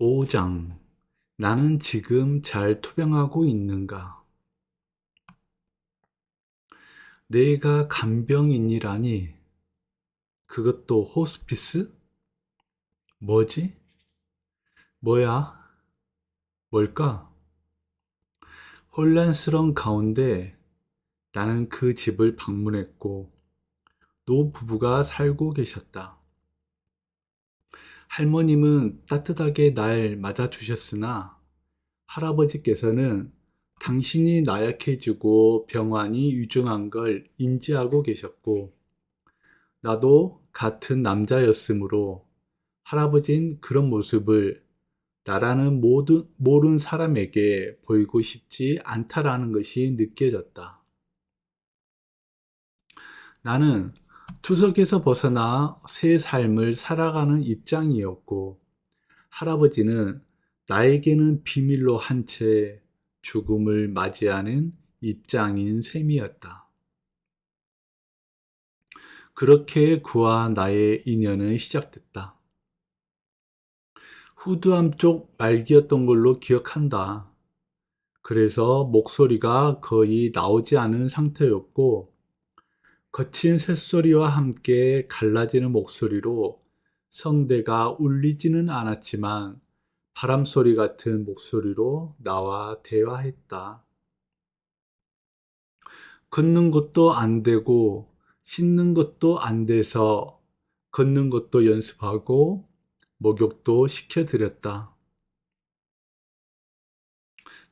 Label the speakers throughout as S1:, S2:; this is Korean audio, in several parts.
S1: 5장 나는 지금 잘 투병하고 있는가? 내가 간병인이라니 그것도 호스피스? 뭐지? 뭐야? 뭘까? 혼란스러운 가운데 나는 그 집을 방문했고 노 부부가 살고 계셨다. 할머님은 따뜻하게 날 맞아주셨으나 할아버지께서는 당신이 나약해지고 병환이 유중한 걸 인지하고 계셨고 나도 같은 남자였으므로 할아버진 그런 모습을 나라는 모든, 모르는 사람에게 보이고 싶지 않다라는 것이 느껴졌다. 나는 투석에서 벗어나 새 삶을 살아가는 입장이었고, 할아버지는 나에게는 비밀로 한 채 죽음을 맞이하는 입장인 셈이었다. 그렇게 그와 나의 인연은 시작됐다. 후두암 쪽 말기였던 걸로 기억한다. 그래서 목소리가 거의 나오지 않은 상태였고, 거친 새소리와 함께 갈라지는 목소리로 성대가 울리지는 않았지만 바람소리 같은 목소리로 나와 대화했다. 걷는 것도 안 되고 씻는 것도 안 돼서 걷는 것도 연습하고 목욕도 시켜드렸다.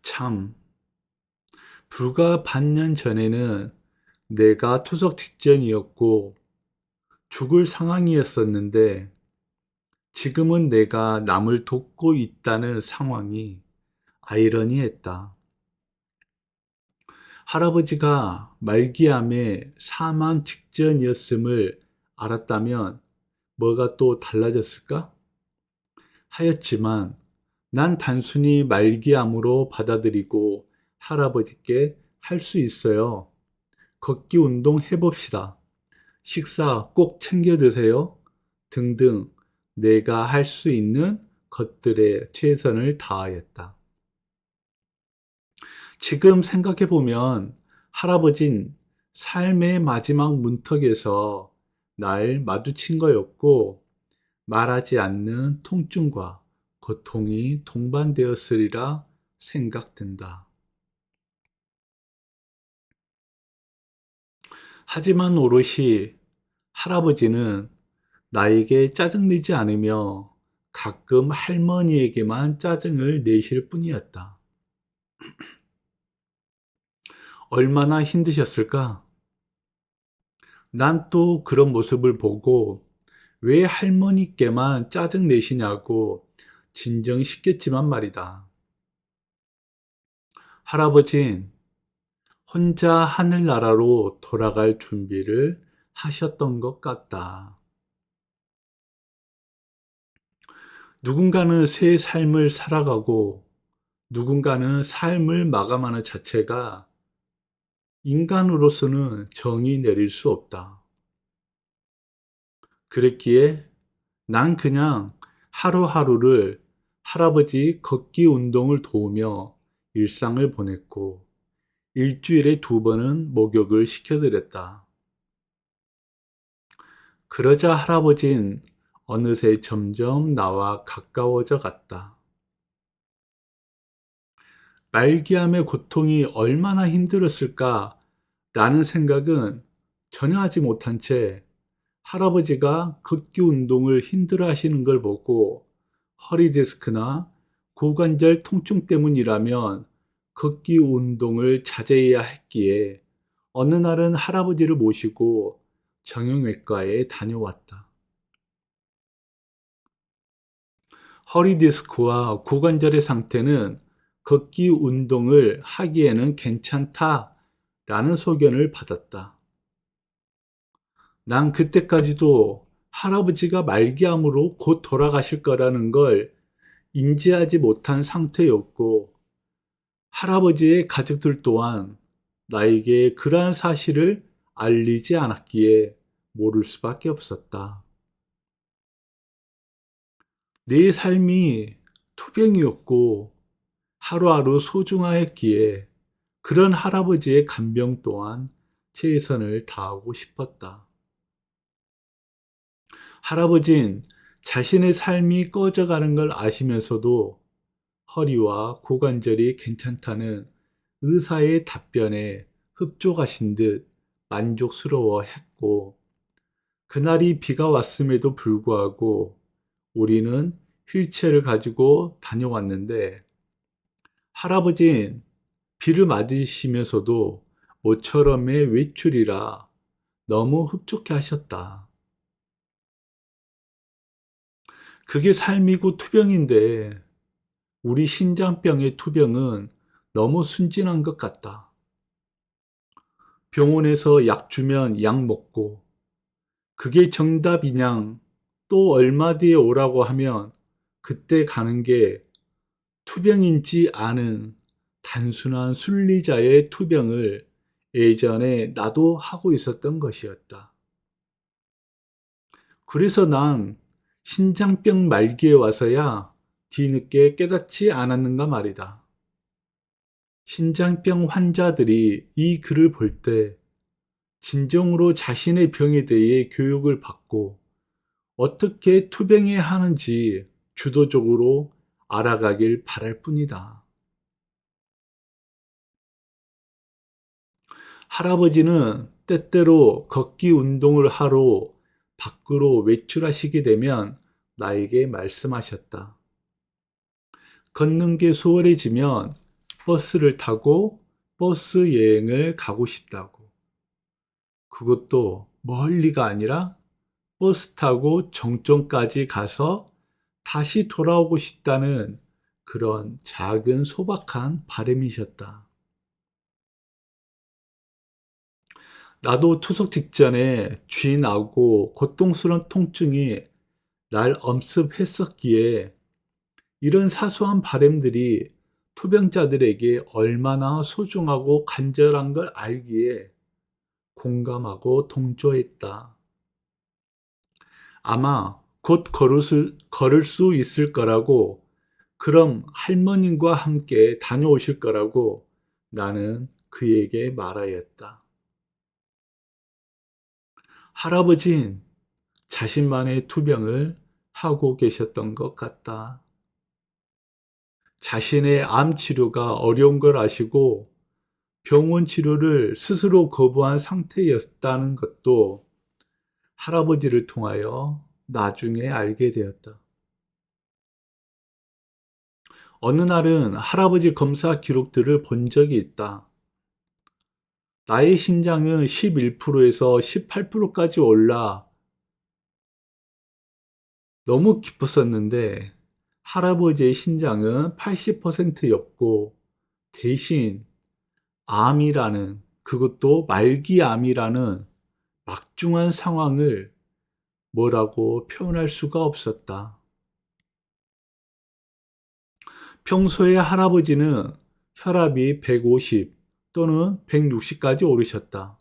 S1: 참, 불과 반년 전에는 내가 투석 직전이었고 죽을 상황이었었는데 지금은 내가 남을 돕고 있다는 상황이 아이러니했다. 할아버지가 말기암에 사망 직전이었음을 알았다면 뭐가 또 달라졌을까? 하였지만 난 단순히 말기암으로 받아들이고 할아버지께 할 수 있어요. 걷기 운동 해봅시다. 식사 꼭 챙겨 드세요. 등등 내가 할 수 있는 것들에 최선을 다하였다. 지금 생각해 보면 할아버진 삶의 마지막 문턱에서 날 마주친 거였고 말하지 않는 통증과 고통이 동반되었으리라 생각된다. 하지만 오롯이 할아버지는 나에게 짜증내지 않으며 가끔 할머니에게만 짜증을 내실 뿐이었다. 얼마나 힘드셨을까? 난 또 그런 모습을 보고 왜 할머니께만 짜증 내시냐고 진정시켰지만 말이다. 할아버진 혼자 하늘나라로 돌아갈 준비를 하셨던 것 같다. 누군가는 새 삶을 살아가고 누군가는 삶을 마감하는 자체가 인간으로서는 정의 내릴 수 없다. 그랬기에 난 그냥 하루하루를 할아버지 걷기 운동을 도우며 일상을 보냈고 일주일에 두 번은 목욕을 시켜드렸다. 그러자 할아버진 어느새 점점 나와 가까워져 갔다. 말기암의 고통이 얼마나 힘들었을까 라는 생각은 전혀 하지 못한 채 할아버지가 걷기 운동을 힘들어 하시는 걸 보고 허리 디스크나 고관절 통증 때문이라면 걷기 운동을 자제해야 했기에 어느 날은 할아버지를 모시고 정형외과에 다녀왔다. 허리 디스크와 고관절의 상태는 걷기 운동을 하기에는 괜찮다 라는 소견을 받았다. 난 그때까지도 할아버지가 말기암으로 곧 돌아가실 거라는 걸 인지하지 못한 상태였고 할아버지의 가족들 또한 나에게 그러한 사실을 알리지 않았기에 모를 수밖에 없었다. 내 삶이 투병이었고 하루하루 소중하였기에 그런 할아버지의 간병 또한 최선을 다하고 싶었다. 할아버진 자신의 삶이 꺼져가는 걸 아시면서도 허리와 고관절이 괜찮다는 의사의 답변에 흡족하신 듯 만족스러워 했고, 그날이 비가 왔음에도 불구하고 우리는 휠체어를 가지고 다녀왔는데, 할아버진 비를 맞으시면서도 모처럼의 외출이라 너무 흡족해 하셨다. 그게 삶이고 투병인데 우리 신장병의 투병은 너무 순진한 것 같다. 병원에서 약 주면 약 먹고 그게 정답이냥 또 얼마 뒤에 오라고 하면 그때 가는 게 투병인지 아는 단순한 순리자의 투병을 예전에 나도 하고 있었던 것이었다. 그래서 난 신장병 말기에 와서야 뒤늦게 깨닫지 않았는가 말이다. 신장병 환자들이 이 글을 볼 때 진정으로 자신의 병에 대해 교육을 받고 어떻게 투병해야 하는지 주도적으로 알아가길 바랄 뿐이다. 할아버지는 때때로 걷기 운동을 하러 밖으로 외출하시게 되면 나에게 말씀하셨다. 걷는 게 수월해지면 버스를 타고 버스 여행을 가고 싶다고. 그것도 멀리가 아니라 버스 타고 정점까지 가서 다시 돌아오고 싶다는 그런 작은 소박한 바람이셨다. 나도 투석 직전에 쥐 나고 고통스러운 통증이 날 엄습했었기에 이런 사소한 바램들이 투병자들에게 얼마나 소중하고 간절한 걸 알기에 공감하고 동조했다. 아마 곧 걸을 수, 있을 거라고 그럼 할머님과 함께 다녀오실 거라고 나는 그에게 말하였다. 할아버진 자신만의 투병을 하고 계셨던 것 같다. 자신의 암 치료가 어려운 걸 아시고 병원 치료를 스스로 거부한 상태였다는 것도 할아버지를 통하여 나중에 알게 되었다. 어느 날은 할아버지 검사 기록들을 본 적이 있다. 나의 신장은 11%에서 18%까지 올라 너무 기뻤었는데 할아버지의 신장은 80%였고 대신 암이라는 그것도 말기암이라는 막중한 상황을 뭐라고 표현할 수가 없었다. 평소에 할아버지는 혈압이 150, 또는 160까지 오르셨다.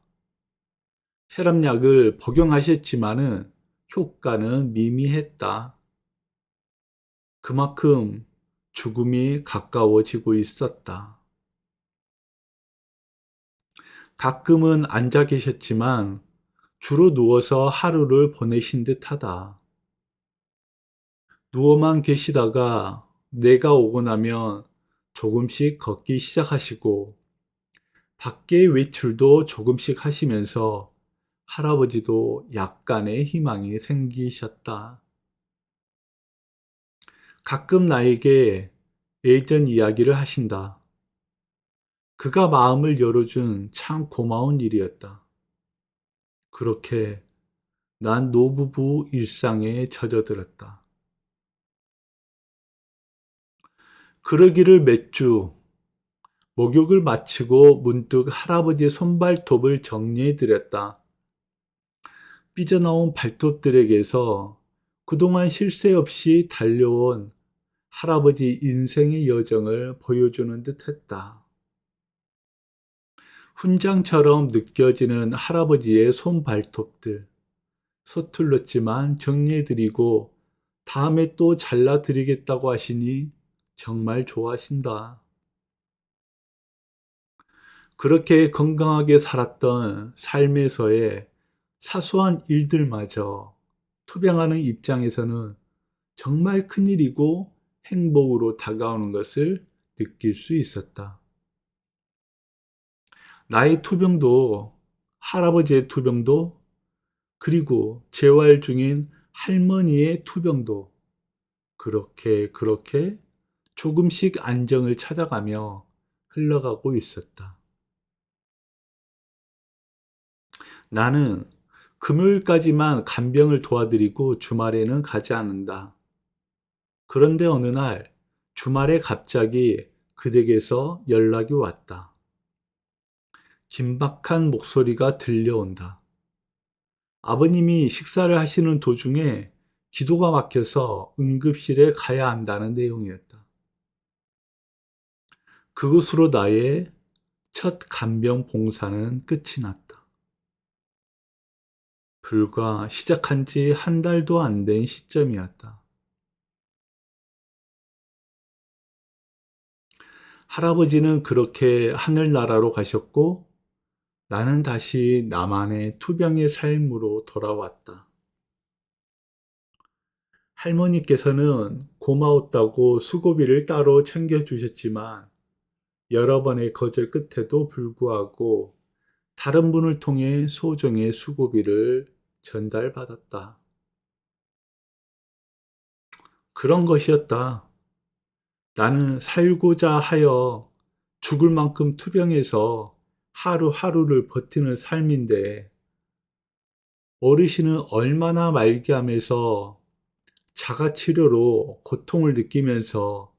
S1: 혈압약을 복용하셨지만은 효과는 미미했다. 그만큼 죽음이 가까워지고 있었다. 가끔은 앉아 계셨지만 주로 누워서 하루를 보내신 듯 하다. 누워만 계시다가 내가 오고 나면 조금씩 걷기 시작하시고 밖의 외출도 조금씩 하시면서 할아버지도 약간의 희망이 생기셨다. 가끔 나에게 예전 이야기를 하신다. 그가 마음을 열어준 참 고마운 일이었다. 그렇게 난 노부부 일상에 젖어들었다. 그러기를 몇 주, 목욕을 마치고 문득 할아버지의 손발톱을 정리해 드렸다. 삐져나온 발톱들에게서 그동안 쉴 새 없이 달려온 할아버지 인생의 여정을 보여주는 듯 했다. 훈장처럼 느껴지는 할아버지의 손발톱들. 서툴렀지만 정리해드리고 다음에 또 잘라드리겠다고 하시니 정말 좋아하신다. 그렇게 건강하게 살았던 삶에서의 사소한 일들마저 투병하는 입장에서는 정말 큰일이고 행복으로 다가오는 것을 느낄 수 있었다. 나의 투병도 할아버지의 투병도 그리고 재활 중인 할머니의 투병도 그렇게 그렇게 조금씩 안정을 찾아가며 흘러가고 있었다. 나는 금요일까지만 간병을 도와드리고 주말에는 가지 않는다. 그런데 어느 날 주말에 갑자기 그댁에서 연락이 왔다. 긴박한 목소리가 들려온다. 아버님이 식사를 하시는 도중에 기도가 막혀서 응급실에 가야 한다는 내용이었다. 그것으로 나의 첫 간병 봉사는 끝이 났다. 불과 시작한 지 한 달도 안 된 시점이었다. 할아버지는 그렇게 하늘나라로 가셨고 나는 다시 나만의 투병의 삶으로 돌아왔다. 할머니께서는 고마웠다고 수고비를 따로 챙겨주셨지만 여러 번의 거절 끝에도 불구하고 다른 분을 통해 소정의 수고비를 전달받았다. 그런 것이었다. 나는 살고자 하여 죽을 만큼 투병해서 하루하루를 버티는 삶인데 어르신은 얼마나 말기암에서 자가치료로 고통을 느끼면서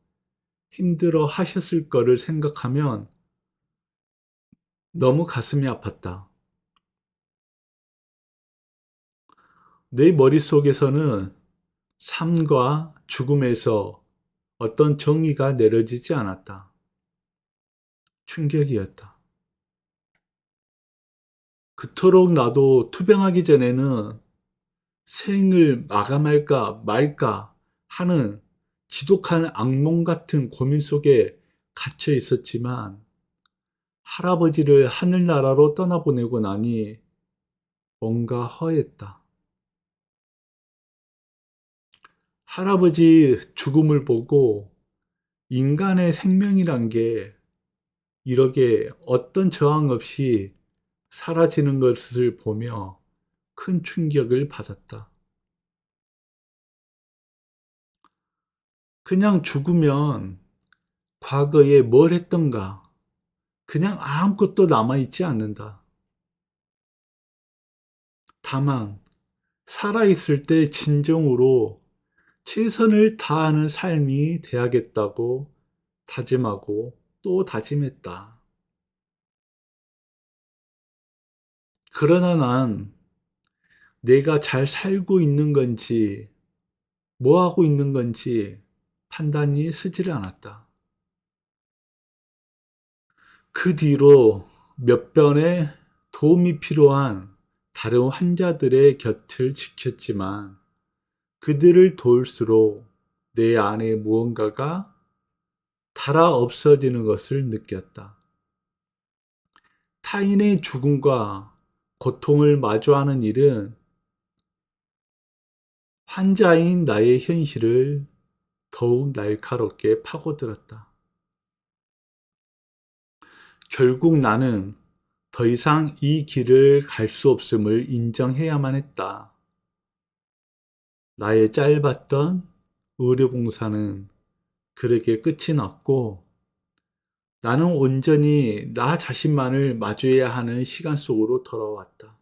S1: 힘들어 하셨을 거를 생각하면 너무 가슴이 아팠다. 내 머릿속에서는 삶과 죽음에서 어떤 정의가 내려지지 않았다. 충격이었다. 그토록 나도 투병하기 전에는 생을 마감할까 말까 하는 지독한 악몽 같은 고민 속에 갇혀 있었지만 할아버지를 하늘나라로 떠나보내고 나니 뭔가 허했다. 할아버지 죽음을 보고 인간의 생명이란 게 이렇게 어떤 저항 없이 사라지는 것을 보며 큰 충격을 받았다. 그냥 죽으면 과거에 뭘 했던가 그냥 아무것도 남아있지 않는다. 다만 살아있을 때 진정으로 최선을 다하는 삶이 돼야겠다고 다짐하고 또 다짐했다. 그러나 난 내가 잘 살고 있는 건지, 뭐 하고 있는 건지 판단이 서지를 않았다. 그 뒤로 몇 번의 도움이 필요한 다른 환자들의 곁을 지켰지만 그들을 도울수록 내 안에 무언가가 달아 없어지는 것을 느꼈다. 타인의 죽음과 고통을 마주하는 일은 환자인 나의 현실을 더욱 날카롭게 파고들었다. 결국 나는 더 이상 이 길을 갈 수 없음을 인정해야만 했다. 나의 짧았던 의료봉사는 그렇게 끝이 났고 나는 온전히 나 자신만을 마주해야 하는 시간 속으로 돌아왔다.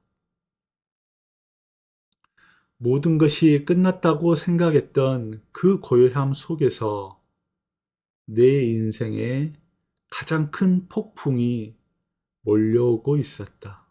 S1: 모든 것이 끝났다고 생각했던 그 고요함 속에서 내 인생에 가장 큰 폭풍이 몰려오고 있었다.